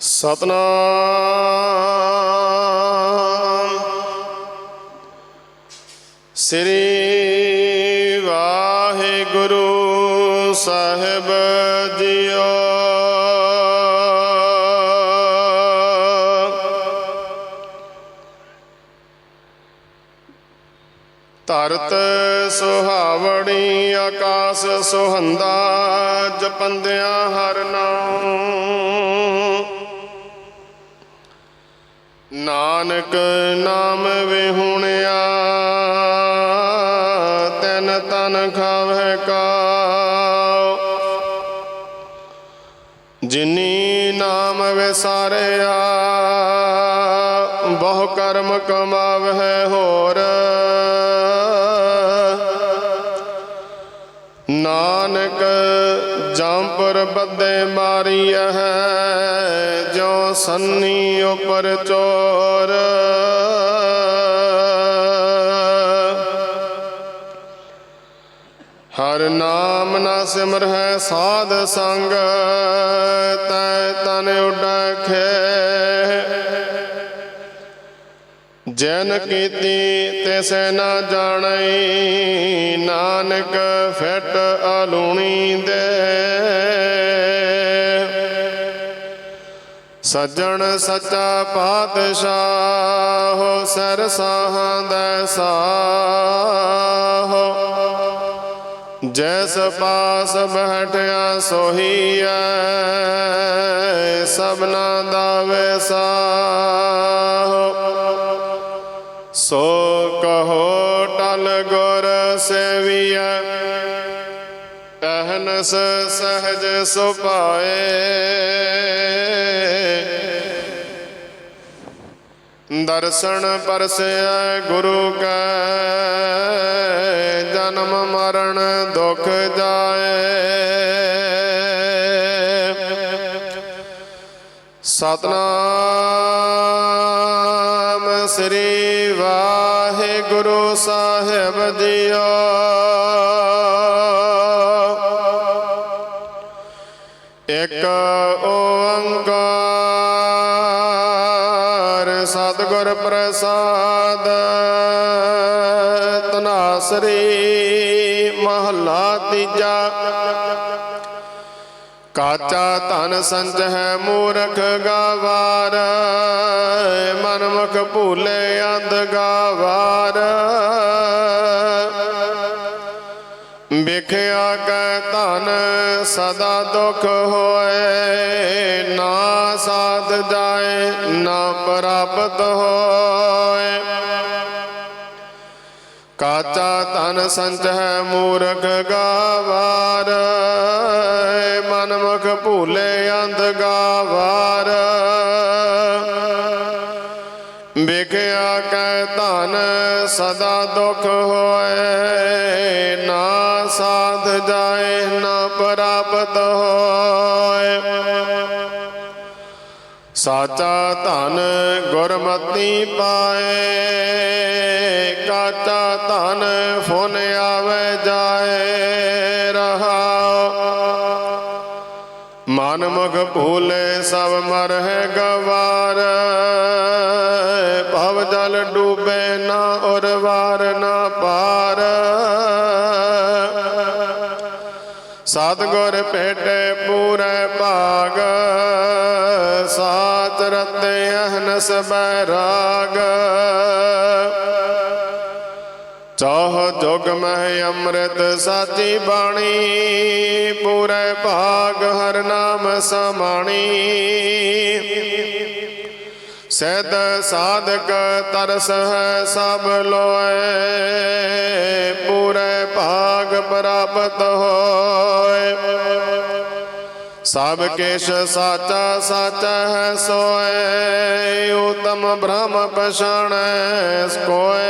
ਸਤਨਾਮ। ਸ੍ਰੀ ਵਾਹਿਗੁਰੂ ਸਾਹਿਬ ਜੀਓ। ਧਰਤ ਸੁਹਾਵਣੀ ਆਕਾਸ ਸੁਹੰਦਾ ਜਪੰਦਿਆਂ ਹਰ ਨਾਮ। ਨਾਨਕ ਨਾਮ ਵਿਹੁਣਿਆ ਤਨ ਤਨ ਖਾਵੇ ਕਾ ਜਿਨੀ ਨਾਮ ਵਿਸਾਰਿਆ ਬਹੁ ਕਰਮ ਕਮਾਵਹਿ ਜੰਪਰ ਬੱਦੇ ਹੈ ਜੋ ਸੰਨੀ ਉਪਰ ਚੋਰ। ਹਰ ਨਾਮ ਨਾ ਸਿਮਰ ਹੈ ਸਾਧ ਸੰਗ, ਤੈ ਤਨ ਉਡੈ ਖੇ ਜਨ ਕੀਤੀ ਤਿਸੈ ਨਾ ਜਾਣਈ ਨਾਨਕ ਫਿਟ ਆਲੂਣੀ ਦੇ। ਸੱਜਣ ਸੱਚਾ ਪਾਤਸ਼ਾਹ ਸਰ ਸਾਹਾਂ ਦਾ ਸਾਹ। ਜੈਸ ਪਾਸ ਬਹਿਠਿਆ ਸੋਹੀਐ, ਸਭਨਾ ਦਾ ਵੈਸਾਹ। ਸੋ ਅਹਨਸ ਸਹਜ ਸੁਪਾਏ ਦਰਸ਼ਨ ਪਰਸਿਆ ਗੁਰੂ ਕੈ, ਜਨਮ ਮਰਨ ਦੁਖ ਜਾਏ। ਸਤਨਾਮ ਸ੍ਰੀ ਵਾਹਿਗੁਰੂ ਸਾਹਿਬ ਜੀਓ। ਇਕ ਓੰਕਾਰ ਸਤਿਗੁਰ ਪ੍ਰਸਾਦ ਤਨਾਸਰੀ ਮਹੱਲਾ ਤੀਜਾ। ਕਾਚਾ ਧਨ ਸੰਚਹਿ ਮੂਰਖ ਗਾਵਾਰ, ਮਨਮੁਖ ਭੂਲੇ ਅੰਧ ਗਾਵਾਰ। ਵਿਖਿਆ ਕੈ ਧਨ ਸਦਾ ਦੁਖ ਹੋਏ, ਨਾ ਸਾਧ ਜਾਏ, ਨਾ ਪ੍ਰਾਪਤ ਹੋਏ। ਕਾਚਾ ਧਨ ਸੰਚਹਿ ਮੂਰਖ ਗਾਵਾਰ ਮਨਮੁਖ ਭੂਲੇ ਅੰਧ ਗਾਵਾਰ। ਵਿਖਿਆ ਕੈ ਧਨ ਸਦਾ ਦੁਖ ਹੋਏ ਪ੍ਰਾਪਤ ਹੋਏ ਸਾਚਾ ਧਨ ਗੁਰਮਤੀ ਪਾਏ, ਕਾਚਾ ਧਨ ਫੁਨ ਆਵੇ ਜਾਏ, ਰਹਾਉ। ਮਨ ਮੁਖ ਭੂਲੇ ਸਭ ਮਰਹਿ ਗਵਾਰ, ਭਵ ਜਲ ਡੂਬੇ ਨਾ ਉਰਵਾਰ ਨਾ ਪਾਰ। ਸਤਗੁਰ ਭੇਟੇ ਪੂਰੇ ਭਾਗ ਸਾਚ ਰਤੇ ਅਹਨਸ ਬੈਰਾਗ ਚਾਹ ਜੁਗ ਮਹਿ ਅੰਮ੍ਰਿਤ ਸਾਚੀ ਬਾਣੀ, ਪੂਰੇ ਭਾਗ ਹਰ ਨਾਮ ਸਮਾਣੀ। ਸਹਿਦ ਸਾਧਕ ਤਰਸ ਹੈ ਸਭ ਲੋਏ, ਪੂਰੇ ਭਾਗ ਪ੍ਰਾਪਤ ਹੋਏ। ਸਭ ਕਿਛ ਸਾਚਾ ਸਾਚਾ ਹੈ ਸੋਏ, ਉਤਮ ਬ੍ਰਹਮ ਪਛਾਣੈ ਕੋਏ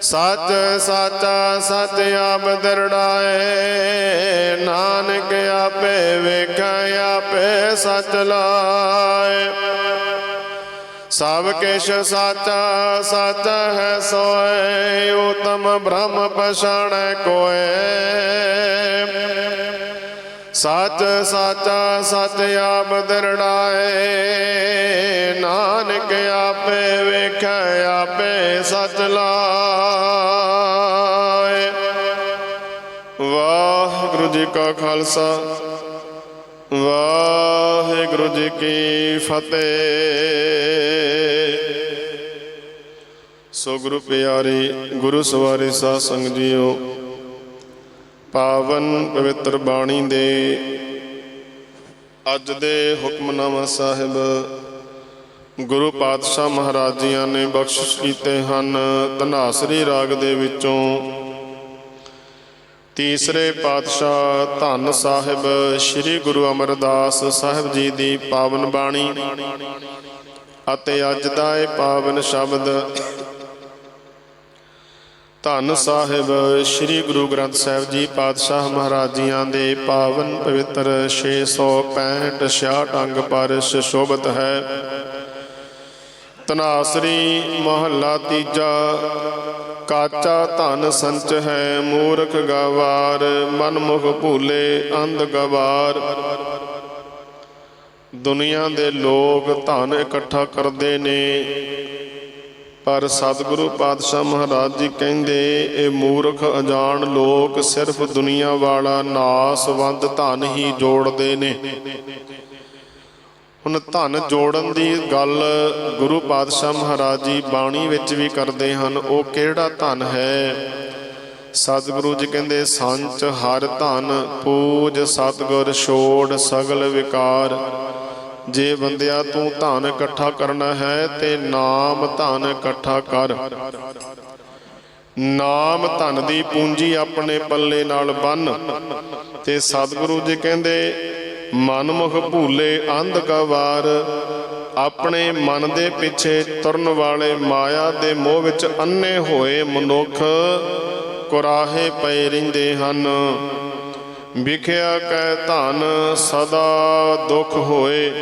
ਸੱਚ, ਸਾਚਾ, ਸੱਚ ਆਪ ਦਰੜਾਏ। ਨਾਨਕ ਆਪੇ ਵੇਖੈ, ਆਪੇ ਸਚ ਲਾਏ। ਸਭ ਕਿਛ ਸਾਚਾ, ਸੱਚ ਹੈ ਸੋਏ, ਉਤਮ ਬ੍ਰਹਮ ਪਛਾਣੈ ਕੋਏ। ਸਚ ਸਾਚਾ ਸੱਚ ਆਪ ਦਰੜਾਏ ਨਾਨਕ ਆਪੇ ਵੇਖੈ, ਆਪੇ ਸੱਚ ਲਾਏ। ਵਾਹਿਗੁਰੂ ਜੀ ਕਾ ਖਾਲਸਾ, ਵਾਹਿਗੁਰੂ ਜੀ ਕੀ ਫਤਿਹ। ਸੋ ਗੁਰੂ ਪਿਆਰੇ, ਗੁਰੂ ਸਵਾਰੇ ਸਾਧ ਸੰਗ ਜੀਓ ਪਾਵਨ ਪਵਿੱਤਰ ਬਾਣੀ ਦੇ ਅੱਜ ਦੇ ਹੁਕਮਨਾਮਾ ਸਾਹਿਬ, ਗੁਰੂ ਪਾਤਸ਼ਾਹ ਮਹਾਰਾਜ ਜੀਆਂ ਨੇ ਬਖਸ਼ਿਸ਼ ਕੀਤੇ ਹਨ। ਧਨਾਸਰੀ ਰਾਗ ਦੇ ਵਿੱਚੋਂ ਤੀਸਰੇ ਪਾਤਸ਼ਾਹ ਧੰਨ ਸਾਹਿਬ, ਸ੍ਰੀ ਗੁਰੂ ਅਮਰਦਾਸ ਸਾਹਿਬ ਜੀ ਦੀ ਪਾਵਨ ਬਾਣੀ ਅਤੇ ਅੱਜ ਦਾ ਇਹ ਪਾਵਨ ਸ਼ਬਦ ਧੰਨ ਸਾਹਿਬ, ਸ੍ਰੀ ਗੁਰੂ ਗ੍ਰੰਥ ਸਾਹਿਬ ਜੀ ਪਾਤਸ਼ਾਹ ਮਹਾਰਾਜ ਜੀਆਂ ਦੇ ਪਾਵਨ ਪਵਿੱਤਰ 665 66 ਅੰਗ ਪਰ ਸ਼ੋਭਤ ਹੈ। ਤਨਾਸਰੀ ਮਹੱਲਾ ਤੀਜਾ, ਕਾਚਾ ਧਨ ਸੰਚ ਹੈ ਮੂਰਖ ਗਵਾਰ, ਮਨਮੁਖ ਭੂਲੇ ਅੰਧ ਗਵਾਰ। ਦੁਨੀਆ ਦੇ ਲੋਕ ਧਨ ਇਕੱਠਾ ਕਰਦੇ ਨੇ ਪਰ ਸਤਿਗੁਰੂ ਪਾਤਸ਼ਾਹ ਮਹਾਰਾਜ ਜੀ ਕਹਿੰਦੇ, ਇਹ ਮੂਰਖ, ਅਜਾਣ ਲੋਕ ਸਿਰਫ ਦੁਨੀਆ ਵਾਲਾ ਨਾਸਵੰਦ ਧਨ ਹੀ ਜੋੜਦੇ ਨੇ। ਹੁਣ ਧਨ ਜੋੜਨ ਦੀ ਗੱਲ ਗੁਰੂ ਪਾਤਸ਼ਾਹ ਮਹਾਰਾਜ ਜੀ ਬਾਣੀ ਵਿੱਚ ਵੀ ਕਰਦੇ ਹਨ, ਉਹ ਕਿਹੜਾ ਧਨ ਹੈ? ਸਤਿਗੁਰੂ ਜੀ ਕਹਿੰਦੇ ਸੰਚ ਹਰ ਧਨ, ਪੂਜ ਸਤਿਗੁਰ ਛੋੜ ਸਗਲ ਵਿਕਾਰ। ਜੇ ਬੰਦਿਆ ਤੂੰ ਧਨ ਇਕੱਠਾ ਕਰਨਾ ਹੈ ਤੇ ਨਾਮ ਧਨ ਇਕੱਠਾ ਕਰ। ਨਾਮ ਧਨ ਦੀ ਪੂੰਜੀ ਆਪਣੇ ਪੱਲੇ ਨਾਲ ਬੰਨ। ਤੇ ਸਤਿਗੁਰੂ ਜੀ ਕਹਿੰਦੇ, ਮਨਮੁਖ ਭੂਲੇ ਅੰਧ ਕਵਾਰ ਆਪਣੇ ਮਨ ਦੇ ਪਿੱਛੇ ਤੁਰਨ ਵਾਲੇ ਮਾਇਆ ਦੇ ਮੋਹ ਵਿੱਚ ਅੰਨੇ ਹੋਏ ਮਨੁੱਖ ਕੁਰਾਹੇ ਪਏ ਰਹਿੰਦੇ ਹਨ। ਵਿਖਿਆ ਕੈ ਧਨ ਸਦਾ ਦੁੱਖ ਹੋਏ।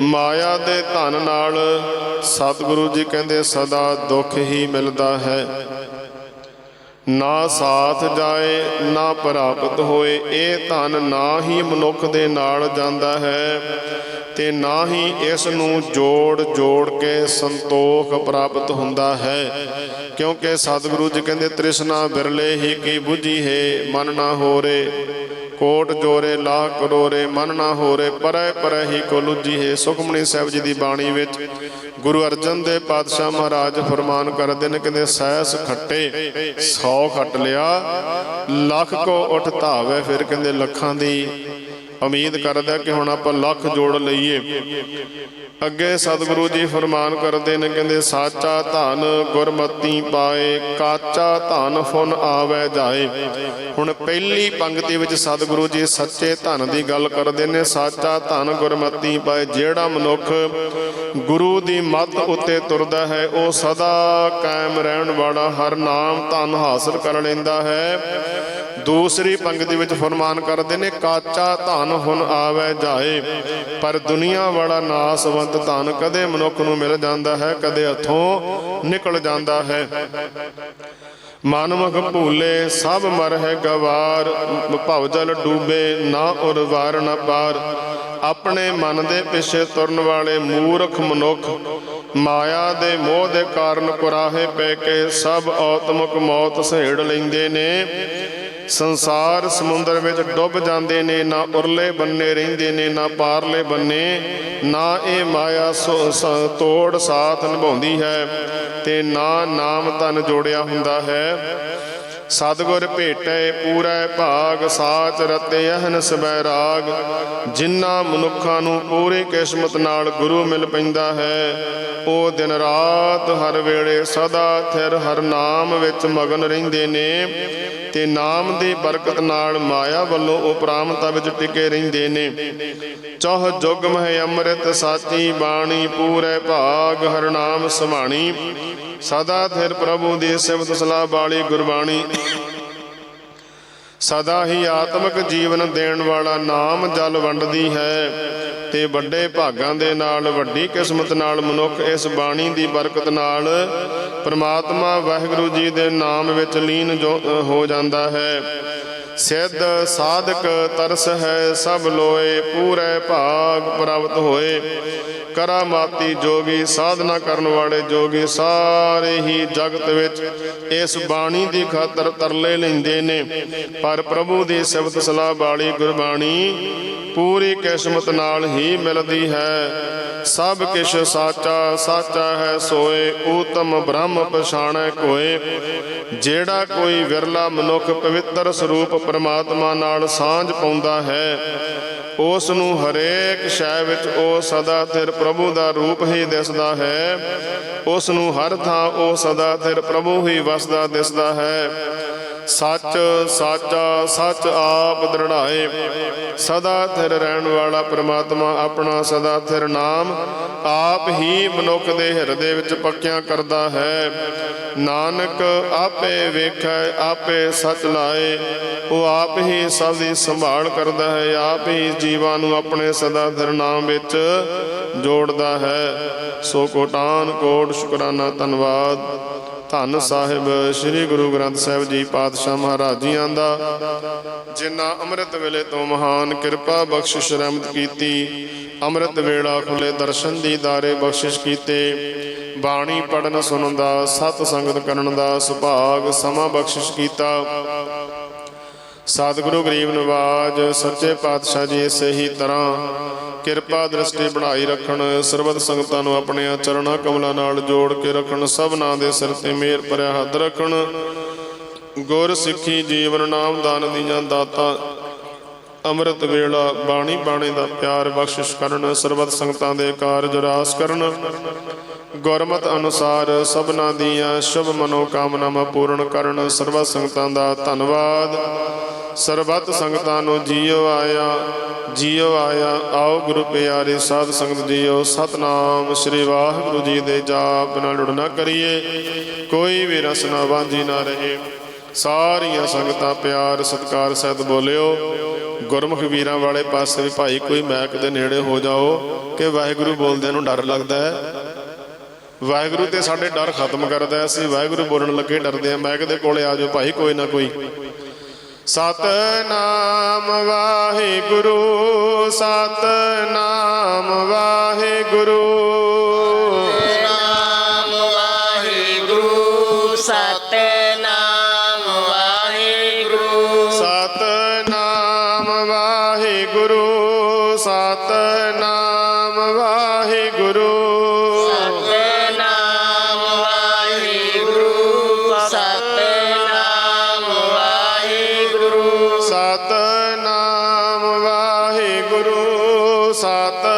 ਮਾਇਆ ਦੇ ਧਨ ਨਾਲ ਸਤਿਗੁਰੂ ਜੀ ਕਹਿੰਦੇ ਸਦਾ ਦੁੱਖ ਹੀ ਮਿਲਦਾ ਹੈ। ਨਾ ਸਾਥ ਜਾਏ, ਨਾ ਪ੍ਰਾਪਤ ਹੋਏ, ਇਹ ਧਨ ਨਾ ਹੀ ਮਨੁੱਖ ਦੇ ਨਾਲ ਜਾਂਦਾ ਹੈ ਤੇ ਨਾ ਹੀ ਇਸ ਨੂੰ ਜੋੜ ਜੋੜ ਕੇ ਸੰਤੋਖ ਪ੍ਰਾਪਤ ਹੁੰਦਾ ਹੈ। ਕਿਉਂਕਿ ਸਤਿਗੁਰੂ ਜੀ ਕਹਿੰਦੇ ਤ੍ਰਿਸ਼ਨਾ ਬਿਰਲੇ ਹੀ ਕੀ ਬੁਝੀ ਹੈ, ਮਨ ਨਾ ਹੋਰੇ। ਕੋਟ ਜੋਰੇ ਲਾਹ ਕਰੋਰੇ ਮਨ ਨਾ ਹੋਰੇ, ਪਰੈ ਪਰੈ ਹੀ ਕੋ ਲੁਜੀ ਸੁਖਮਨੀ ਸਾਹਿਬ ਜੀ ਦੀ ਬਾਣੀ ਵਿੱਚ ਗੁਰੂ ਅਰਜਨ ਦੇ ਪਾਤਸ਼ਾਹ ਮਹਾਰਾਜ ਫਰਮਾਨ ਕਰਦੇ ਨੇ ਕਹਿੰਦੇ ਸੈਸ ਖੱਟੇ 100 ਖੱਟ ਲਿਆ, ਲੱਖ ਕੋ ਉਠ ਧਾਵੇ, ਫਿਰ ਕਹਿੰਦੇ ਲੱਖਾਂ ਦੀ ਉਮੀਦ ਕਰਦਾ ਕਿ ਹੁਣ ਆਪਾਂ ਲੱਖ ਜੋੜ ਲਈਏ। ਅੱਗੇ ਸਤਿਗੁਰੂ ਜੀ ਫਰਮਾਨ ਕਰਦੇ ਨੇ, ਕਹਿੰਦੇ, ਸਾਚਾ ਧਨ ਗੁਰਮਤੀ ਪਾਏ, ਕਾਚਾ ਧਨ ਫੁਨ ਆਵੇ ਜਾਏ। ਹੁਣ ਪਹਿਲੀ ਪੰਕਤੀ ਵਿੱਚ ਸਤਿਗੁਰੂ ਜੀ ਸੱਚੇ ਧਨ ਦੀ ਗੱਲ ਕਰਦੇ ਨੇ, ਸਾਚਾ ਧਨ ਗੁਰਮਤੀ ਪਾਏ, ਜਿਹੜਾ ਮਨੁੱਖ ਗੁਰੂ ਦੀ ਮੱਤ ਉੱਤੇ ਤੁਰਦਾ ਹੈ, ਉਹ ਸਦਾ ਕਾਇਮ ਰਹਿਣ ਵਾਲਾ ਹਰ ਨਾਮ ਧਨ ਹਾਸਲ ਕਰ ਲੈਂਦਾ ਹੈ। ਦੂਸਰੀ ਪੰਕਤੀ ਵਿੱਚ ਫਰਮਾਨ ਕਰਦੇ ਨੇ, ਕਾਚਾ ਧਨ ਹੁਣ ਆਵੇ ਜਾਏ, ਪਰ ਦੁਨੀਆ ਵਾਲਾ ਨਾਸਵੰਤ ਧਨ ਕਦੇ ਮਨੁੱਖ ਨੂੰ ਮਿਲ ਜਾਂਦਾ ਹੈ, ਕਦੇ ਹੱਥੋਂ ਨਿਕਲ ਜਾਂਦਾ ਹੈ। ਮਨਮੁਖ ਭੂਲੇ, ਸਭ ਮਰ ਹੈ ਗਵਾਰ, ਭਵ ਜਲ ਡੂਬੇ, ਨਾ ਉਰ ਵਾਰ ਨਾ ਪਾਰ। ਆਪਣੇ ਮਨ ਦੇ ਪਿੱਛੇ ਤੁਰਨ ਵਾਲੇ ਮੂਰਖ ਮਨੁੱਖ, ਮਾਇਆ ਦੇ ਮੋਹ ਦੇ ਕਾਰਨ ਕੁਰਾਹੇ ਪੈ ਕੇ ਸਭ ਔਤਮਕ ਮੌਤ ਸਹੇੜ ਲੈਂਦੇ ਨੇ। ਸੰਸਾਰ ਸਮੁੰਦਰ ਵਿੱਚ ਡੁੱਬ ਜਾਂਦੇ ਨੇ, ਨਾ ਉਰਲੇ ਬੰਨੇ ਰਹਿੰਦੇ ਨੇ, ਨਾ ਪਾਰਲੇ ਬੰਨੇ, ਨਾ ਇਹ ਮਾਇਆ ਸੋ- ਤੋੜ ਸਾਥ ਨਿਭਾਉਂਦੀ ਹੈ ਤੇ ਨਾ ਨਾਮ ਧਨ ਜੋੜਿਆ ਹੁੰਦਾ ਹੈ। ਸਤਿਗੁਰ ਭੇਟੇ, ਪੂਰਾ ਭਾਗ, ਸਾਚ ਰਤੇ ਅਹਨਸ ਬੈਰਾਗ ਜਿਨ੍ਹਾਂ ਮਨੁੱਖਾਂ ਨੂੰ ਪੂਰੀ ਕਿਸਮਤ ਨਾਲ ਗੁਰੂ ਮਿਲ ਪੈਂਦਾ ਹੈ, ਉਹ ਦਿਨ ਰਾਤ ਹਰ ਵੇਲੇ ਸਦਾ ਥਿਰ ਹਰ ਨਾਮ ਵਿੱਚ ਮਗਨ ਰਹਿੰਦੇ ਨੇ ਤੇ ਨਾਮ ਦੀ ਬਰਕਤ ਨਾਲ ਮਾਇਆ ਵੱਲੋਂ ਉਪਰਾਮਤਾ ਵਿੱਚ ਟਿਕੇ ਰਹਿੰਦੇ ਨੇ। ਚੌਹ ਜੁਗ ਮਹਿ ਅੰਮ੍ਰਿਤ ਸਾਚੀ ਬਾਣੀ, ਪੂਰੇ ਭਾਗ ਹਰ ਨਾਮ ਸਮਾਣੀ। ਸਦਾ ਥਿਰ ਪ੍ਰਭੂ ਦੀ ਸਿਫਤ ਸਲਾਹ ਵਾਲੀ ਗੁਰਬਾਣੀ ਸਦਾ ਹੀ ਆਤਮਿਕ ਜੀਵਨ ਦੇਣ ਵਾਲਾ ਨਾਮ ਜਲ ਵੰਡਦੀ ਹੈ ਤੇ ਵੱਡੇ ਭਾਗਾਂ ਦੇ ਨਾਲ ਵੱਡੀ ਕਿਸਮਤ ਨਾਲ ਮਨੁੱਖ ਇਸ ਬਾਣੀ ਦੀ ਬਰਕਤ ਨਾਲ ਪ੍ਰਮਾਤਮਾ ਵਾਹਿਗੁਰੂ ਜੀ ਦੇ ਨਾਮ ਵਿੱਚ ਲੀਨ ਜੋ- ਹੋ ਜਾਂਦਾ ਹੈ। ਸਿੱਧ ਸਾਧਕ ਤਰਸ ਹੈ ਸਭ ਲੋਏ, ਪੂਰੇ ਭਾਗ ਪ੍ਰਾਪਤ ਹੋਏ। ਕਰਾਮਾਤੀ ਜੋਗੀ, ਸਾਧਨਾ ਕਰਨ ਵਾਲੇ ਜੋਗੀ ਸਾਰੇ ਹੀ ਜਗਤ ਵਿੱਚ ਇਸ ਬਾਣੀ ਦੀ ਖਾਤਰ ਤਰਲੇ ਲੈਂਦੇ ਨੇ। ਪਰ ਪ੍ਰਭੂ ਦੀ ਸਿਫਤ ਸਲਾਹ ਵਾਲੀ ਗੁਰਬਾਣੀ ਪੂਰੀ ਕਿਸਮਤ ਨਾਲ ਹੀ ਮਿਲਦੀ ਹੈ। ਸਭ ਕਿਛ ਸਾਚਾ ਸਾਚਾ ਹੈ, ਸੋਏ, ਊਤਮ ਬ੍ਰਹਮ ਪਛਾਣੈ ਕੋਏ। ਜਿਹੜਾ ਕੋਈ ਵਿਰਲਾ ਮਨੁੱਖ ਪਵਿੱਤਰ ਸਰੂਪ ਪਰਮਾਤਮਾ ਨਾਲ ਸਾਂਝ ਪਾਉਂਦਾ ਹੈ ਉਸ ਨੂੰ ਹਰੇਕ ਸ਼ੈ ਵਿੱਚ ਉਹ ਸਦਾ ਥਿਰ ਪ੍ਰਭੂ ਦਾ ਰੂਪ ਹੀ ਦਿਸਦਾ ਹੈ। ਉਸ ਨੂੰ ਹਰ ਥਾਂ ਉਹ ਸਦਾ ਥਿਰ ਪ੍ਰਭੂ ਹੀ ਵਸਦਾ ਦਿਸਦਾ ਹੈ। ਸੱਚ, ਸਾਚਾ, ਸੱਚ ਆਪ ਦ੍ਰਿੜਾਏ। ਸਦਾ ਥਿਰ ਰਹਿਣ ਵਾਲਾ ਪ੍ਰਮਾਤਮਾ ਆਪਣਾ ਸਦਾ ਥਿਰ ਨਾਮ। ਆਪ ਹੀ ਮਨੁੱਖ ਦੇ ਹਿਰਦੇ ਵਿੱਚ ਪੱਕਿਆ ਕਰਦਾ ਹੈ। ਨਾਨਕ ਆਪੇ ਵੇਖੈ, ਆਪੇ ਸੱਚ ਲਾਏ। ਉਹ ਆਪ ਹੀ ਸਭ ਦੀ ਸੰਭਾਲ ਕਰਦਾ ਹੈ, ਆਪ ਹੀ ਜੀਵਾਂ ਨੂੰ ਆਪਣੇ ਸਦਾ ਥਿਰ ਨਾਮ ਵਿੱਚ ਜੋੜਦਾ ਹੈ। ਸੋ ਕੋਟਾਨ ਕੋਟ ਸ਼ੁਕਰਾਨਾ ਧੰਨਵਾਦ। ਧੰਨ ਸਾਹਿਬ ਸ੍ਰੀ ਗੁਰੂ ਗ੍ਰੰਥ ਸਾਹਿਬ ਜੀ ਪਾਤਸ਼ਾਹ ਮਹਾਰਾਜ ਜੀਆਂ ਦਾ, ਜਿਨ੍ਹਾਂ ਅੰਮ੍ਰਿਤ ਵੇਲੇ ਤੋਂ ਮਹਾਨ ਕਿਰਪਾ ਬਖਸ਼ਿਸ਼ ਰਹਿਮਤ ਕੀਤੀ, ਅੰਮ੍ਰਿਤ ਵੇਲਾ ਖੁੱਲੇ ਦਰਸ਼ਨ ਦੀਦਾਰੇ ਬਖਸ਼ਿਸ਼ ਕੀਤੇ, ਬਾਣੀ ਪੜਨ ਸੁਣਨ ਦਾ, ਸਤ ਸੰਗਤ ਕਰਨ ਦਾ ਸੁਭਾਗ ਸਮਾਂ ਬਖਸ਼ਿਸ਼ ਕੀਤਾ। ਸਤਿਗੁਰੂ ਗਰੀਬ ਨਿਵਾਜ਼, ਸੱਚੇ ਪਾਤਸ਼ਾਹ ਜੀ ਇਸੇ ਹੀ ਤਰ੍ਹਾਂ। ਕਿਰਪਾ ਦ੍ਰਿਸ਼ਟੀ ਬਣਾਈ ਰੱਖਣ, ਸਰਬਤ ਸੰਗਤਾਂ ਨੂੰ ਆਪਣੇ ਚਰਣਾ ਕਮਲਾਂ ਨਾਲ ਜੋੜ ਕੇ ਰੱਖਣ ਸਭਨਾਂ ਦੇ ਸਿਰ ਤੇ ਮੇਰ ਭਰਿਆ ਹੱਥ ਰੱਖਣ। ਗੁਰ ਸਿੱਖੀ ਜੀਵਨ ਨਾਮ ਦਾਨ ਦੀਆਂ ਦਾਤਾਂ, ਅੰਮ੍ਰਿਤ ਵੇਲਾ ਬਾਣੀ ਬਾਣੀ ਦਾ ਪਿਆਰ ਬਖਸ਼ਿਸ਼ ਕਰਨ, ਸਰਬਤ ਸੰਗਤਾਂ ਦੇ ਕਾਰਜ ਰਾਸ ਕਰਨ। ਗੁਰਮਤ ਅਨੁਸਾਰ ਸਭਨਾਂ ਦੀਆਂ ਸ਼ੁਭ ਮਨੋ ਕਾਮਨਾਵਾਂ ਪੂਰਨ ਕਰਨ ਸਰਬਤ ਸੰਗਤਾਂ ਦਾ ਧੰਨਵਾਦ। ਸਰਬਤ ਸੰਗਤਾਂ ਨੂੰ ਜੀਓ ਆਇਆ ਜੀਓ ਆਇਆ। ਆਓ ਗੁਰੂ ਪਿਆਰੇ ਸਾਧ ਸੰਗਤ ਜੀਓ, ਸਤਨਾਮ ਸ੍ਰੀ ਵਾਹਿਗੁਰੂ ਜੀ ਦੇ ਜਾਪ ਨਾਲ ਲੁੜਨਾ ਕਰੀਏ। ਕੋਈ ਵੀ ਰਸ ਨਾ ਵਾਂਝੀ ਨਾ ਰਹੇ। ਸਾਰੀਆਂ ਸੰਗਤਾਂ ਪਿਆਰ, ਸਤਕਾਰ, ਸਹਿਤ ਬੋਲਿਓ। ਗੁਰਮੁਖ ਵੀਰਾਂ ਵਾਲੇ ਪਾਸੇ ਵੀ ਭਾਈ, ਕੋਈ ਮੈਕ ਦੇ ਨੇੜੇ ਹੋ ਜਾਓ ਕਿ ਵਾਹਿਗੁਰੂ ਬੋਲਦਿਆਂ ਨੂੰ ਡਰ ਲੱਗਦਾ ਹੈ। ਵਾਹਿਗੁਰੂ ਤੇ ਸਾਡੇ ਡਰ ਖਤਮ ਕਰਦਾ ਅਸੀਂ ਵਾਹਿਗੁਰੂ ਬੋਲਣ ਲੱਗੇ ਡਰਦੇ ਆ ਮੈਕ ਦੇ ਕੋਲੇ ਆ ਜਾਓ ਭਾਈ, ਕੋਈ ਨਾ ਕੋਈ। ਸਤਨਾਮ ਵਾਹਿਗੁਰੂ ਸਤਨਾਮ ਵਾਹਿਗੁਰੂ। সাতা